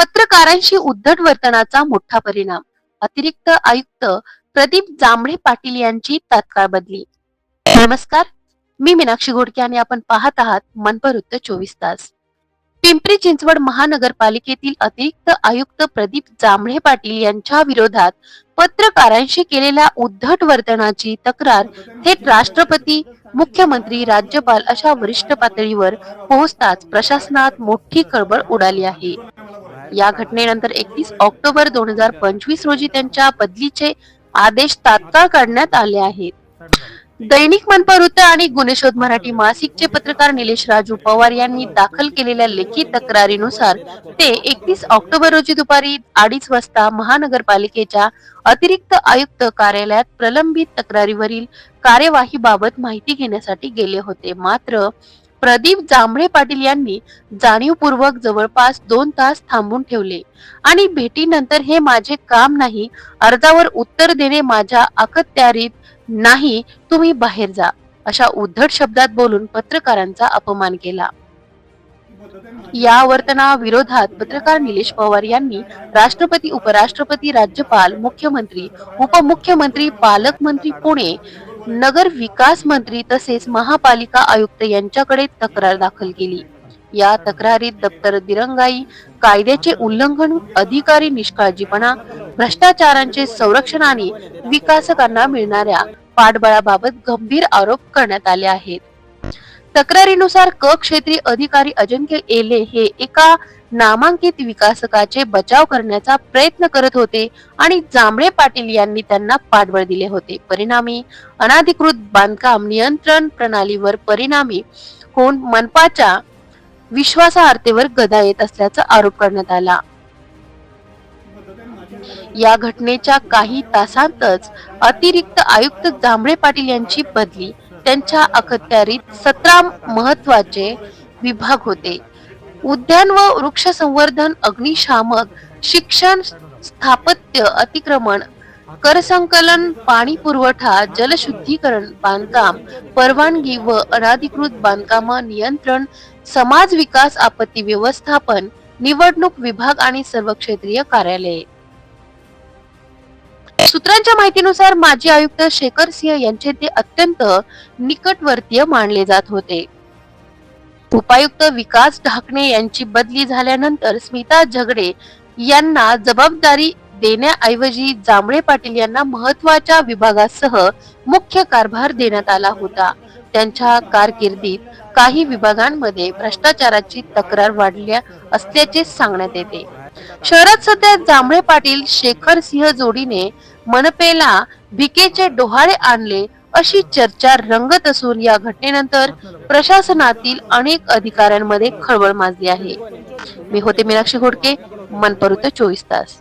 पत्रकारांशी उद्धट वर्तनाचा मोठा परिणाम. अतिरिक्त आयुक्त प्रदीप जांभळे पाटील यांची तात्काळ बदली. नमस्कार मी मीनाक्षी घोडके आणि आपण पाहत आहात मनपवृत्त चोवीस तास. पिंपरी चिंचवड महानगरपालिकेतील अतिरिक्त आयुक्त प्रदीप जांभळे पाटील यांच्या विरोधात पत्रकारांशी केलेल्या उद्धट वर्तनाची तक्रार थेट राष्ट्रपती मुख्यमंत्री राज्यपाल अशा वरिष्ठ पातळीवर पोहोचताच प्रशासनात मोठी खळबळ उडाली आहे. या घटनेनंतर एकतीस ऑक्टोबर दोन हजार पंचवीस रोजी त्यांच्या बदलीचे आदेश तात्काळ काढण्यात आले आहेत. दैनिक मनपवृत्त आणि गुन्हेशोध मराठी मासिकचे पत्रकार निलेश राजू पवार यांनी दाखल केलेल्या लेखी तक्रारीनुसार ते एकतीस ऑक्टोबर रोजी दुपारी अडीच वाजता महानगरपालिकेच्या अतिरिक्त आयुक्त कार्यालयात प्रलंबित तक्रारीवरील कार्यवाहीबाबत माहिती घेण्यासाठी गेले होते. मात्र प्रदीप जांभळे पाटील यांनी जाणीवपूर्वक जवळपास दोन तास थांबून ठेवले. आणि भेटीनंतर हे माझे काम नाही अर्जावर उत्तर देणे माझ्या अखत्यारीत नाही तुम्ही बाहेर जा अशा उद्धट शब्दात बोलून पत्रकारांचा अपमान केला. या वर्तनाविरोधात पत्रकार निलेश पवार यांनी राष्ट्रपती उपराष्ट्रपती राज्यपाल मुख्यमंत्री उपमुख्यमंत्री पालकमंत्री पुणे नगर विकास मंत्री तसेच महापालिका आयुक्त यांच्याकडे तक्रार दाखल केली. या तक्रारीत दप्तर दिरंगाई कायद्याचे उल्लंघन अधिकारी निष्काळजीपणा भ्रष्टाचारांचे संरक्षण आणि विकासकांना मिळणाऱ्या पाठबळाबाबत गंभीर आरोप करण्यात आले आहेत. तक्रारीनुसार क क्षेत्रीय अधिकारी अजिंक्य एले हे एका नामांकित विकासकाचे बचाव करण्याचा प्रयत्न करत होते आणि जांभळे पाटील यांनी त्यांना पाठबळ दिले होते. परिणामी अनाधिकृत बांधकाम नियंत्रण प्रणालीवर परिणामी होऊन मनपाच्या विश्वासार्हतेवर गदा येत असल्याचा आरोप करण्यात आला. या घटनेच्या काही तासांतच अतिरिक्त आयुक्त जांभळे पाटील यांची बदली त्यांच्या अखत्यारीत सतरा महत्त्वाचे विभाग होते. उद्यान व वृक्ष संवर्धन अग्निशामक शिक्षण स्थापत्य अतिक्रमण कर संकलन पाणी पुरवठा जलशुद्धीकरण बांधकाम परवानगी व अनाधिकृत बांधकाम नियंत्रण समाज विकास आपत्ती व्यवस्थापन निवडणूक विभाग आणि सर्व क्षेत्रीय कार्यालये. सूत्रांच्या माहितीनुसार माजी आयुक्त शेखर सिंह यांचे ते अत्यंत निकटवर्तीय मानले जात होते. उपायुक्त विकास ढाकणे यांची बदली झाल्यानंतर स्मिता झगडे यांना जबाबदारी देण्याऐवजी जांभळे पाटील यांना महत्त्वाच्या विभागासह मुख्य कारभार देण्यात आला होता. त्यांच्या कारकिर्दीत काही विभागांमध्ये भ्रष्टाचाराची तक्रार वाढल्या असल्याचे सांगण्यात येते. शहरात सध्या जांभळे पाटील शेखर सिंह जोडीने मनपेला भिकेचे डोहाळे आणले अशी चर्चा रंगत असून या घटनेनंतर प्रशासनातील अनेक अधिकाऱ्यांमध्ये खळबळ माजली आहे. मी होते मीनाक्षी घोडके मनपरुत चोवीस तास.